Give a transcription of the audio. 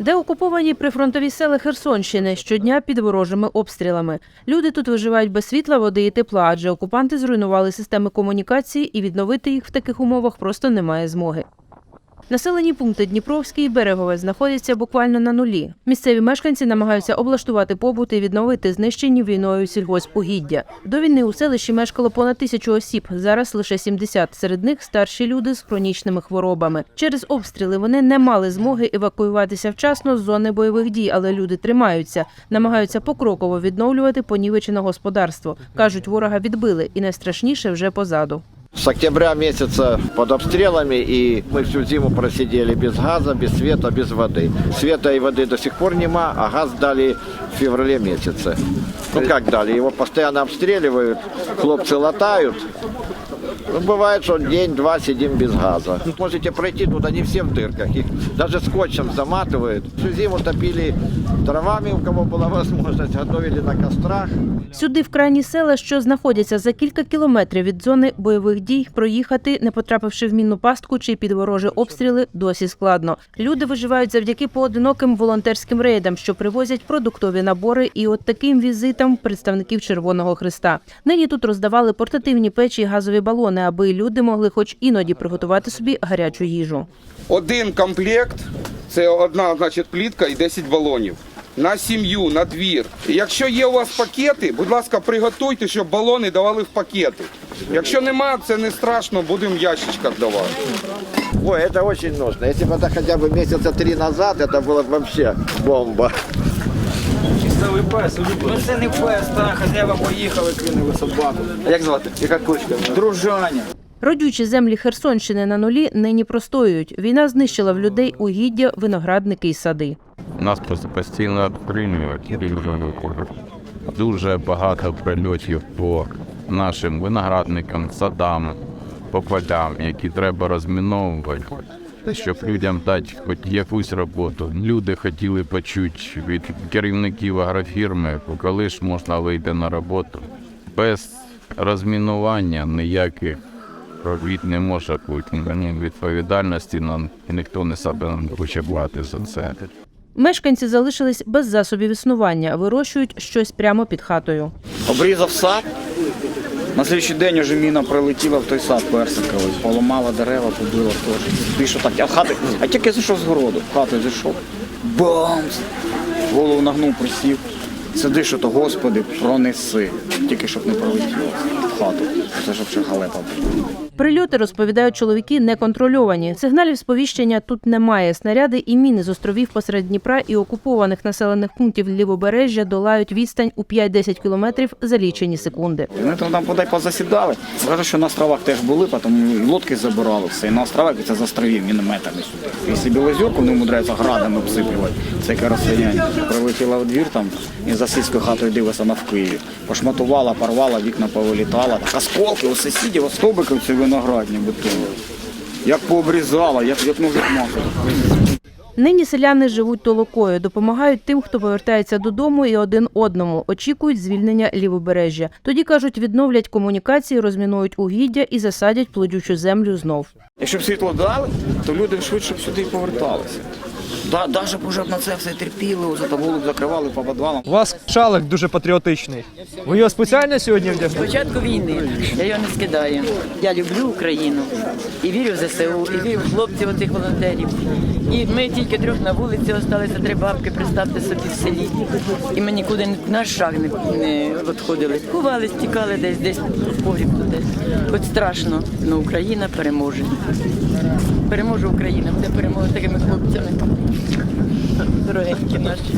Де окуповані прифронтові села Херсонщини щодня під ворожими обстрілами. Люди тут виживають без світла, води і тепла, адже окупанти зруйнували системи комунікації і відновити їх в таких умовах просто немає змоги. Населені пункти Дніпровський і Берегове знаходяться буквально на нулі. Місцеві мешканці намагаються облаштувати побут і відновити знищені війною сільгоспугіддя. До війни у селищі мешкало понад тисячу осіб. Зараз лише 70. Серед них старші люди з хронічними хворобами. Через обстріли вони не мали змоги евакуюватися вчасно з зони бойових дій, але люди тримаються, намагаються покроково відновлювати понівечене господарство. кажуть, ворога відбили, і найстрашніше вже позаду. С октября месяца под обстрелами, и мы всю зиму просидели без газа, без света, без воды. Света и воды до сих пор нема, а газ дали в феврале месяце. Ну как дали, его постоянно обстреливают, хлопцы латают. Ну, бывает, что день-два сидим без газа. Можете пройти, тут они все в дырках, их даже скотчем заматывают. Всю зиму топили дровами, у кого была возможность, готовили на кострах. Сюди в крайні села, що знаходяться за кілька кілометрів від зони бойових дій, проїхати, не потрапивши в мінну пастку чи під ворожі обстріли, досі складно. Люди виживають завдяки поодиноким волонтерським рейдам, що привозять продуктові набори, і от таким візитам представників Червоного Христа. Нині тут роздавали портативні печі і газові балони, аби люди могли хоч іноді приготувати собі гарячу їжу. Один комплект це одна значить, плітка і 10 балонів. На сім'ю, на двір. І Якщо є у вас пакети, будь ласка, приготуйте, щоб балони давали в пакети. Якщо нема, це не страшно, будемо в ящичках давати. Ой, это очень нужно. Если бы это хотя бы месяца три назад, это было бы вообще бомба. Місцевий пес, улюблений. Ну це не пес, та хазяїва поїхали, кинули собаку. А як звати? Яка кучка? Дружаня. Родючі землі Херсонщини на нулі нині простоюють. Війна знищила в людей угіддя, виноградники й сади. Нас просто постійно обстрілюють. Дуже багато прильотів по нашим виноградникам, садам, по полям, які треба розміновувати. Щоб людям дати хоч якусь роботу. Люди хотіли почути від керівників агрофірми, коли ж можна вийти на роботу. Без розмінування ніяких робіт не може бути. Відповідальності нам ніхто не себе не хоче брати за це. Мешканці залишились без засобів існування, вирощують щось прямо під хатою. Обрізав сад. На слідчий день уже міна прилетіла в той сад персиковий, поламала дерева, побила теж. Що так, а в хати, а тільки зайшов з городу, в хату зайшов, бамс! Голову нагнув, присів. Сиди, що то, Господи, пронеси. Тільки щоб не пролетіло в хату. Це щоб ще халепа була. Прильоти, розповідають чоловіки, неконтрольовані. Сигналів сповіщення тут немає. Снаряди і міни з островів посеред Дніпра і окупованих населених пунктів лівобережжя долають відстань у 5-10 кілометрів за лічені секунди. Вони там, подай позасідали. Кажуть, що на островах теж були, тому лодки забирали все. І на островах це з мінометами сюди. Якщо білозірку вони умудряються градами обсипувати, це яке. Прилетіла в двір там і за сільською хатою дивилася на в Києві. Пошматувала, порвала, вікна повилітала. Так осколки у сусідів, ці виноградні бетони. Як пообрізала, як, як може мати. Нині селяни живуть толокою, допомагають тим, хто повертається додому і один одному. Очікують звільнення лівобережжя. Тоді кажуть, відновлять комунікації, розмінують угіддя і засадять плодючу землю знов. Якщо б світло дали, то люди швидше б сюди поверталися. Да, Навіть б на це все терпіли, оце та закривали по підвалам. У вас шалик дуже патріотичний. Ви його спеціально сьогодні вдягнули? початку війни я його не скидаю. Я люблю Україну і вірю в ЗСУ, і вірю в хлопців оцих волонтерів. І ми тільки трьох на вулиці залишилися три бабки, представте собі в селі. І ми нікуди на шаг не, не відходили. Ховались, тікали десь, десь в погріб туди. Хоч страшно, але Україна переможе. Переможе Україна, буде перемога такими хлопцями. Дорогенькі наші.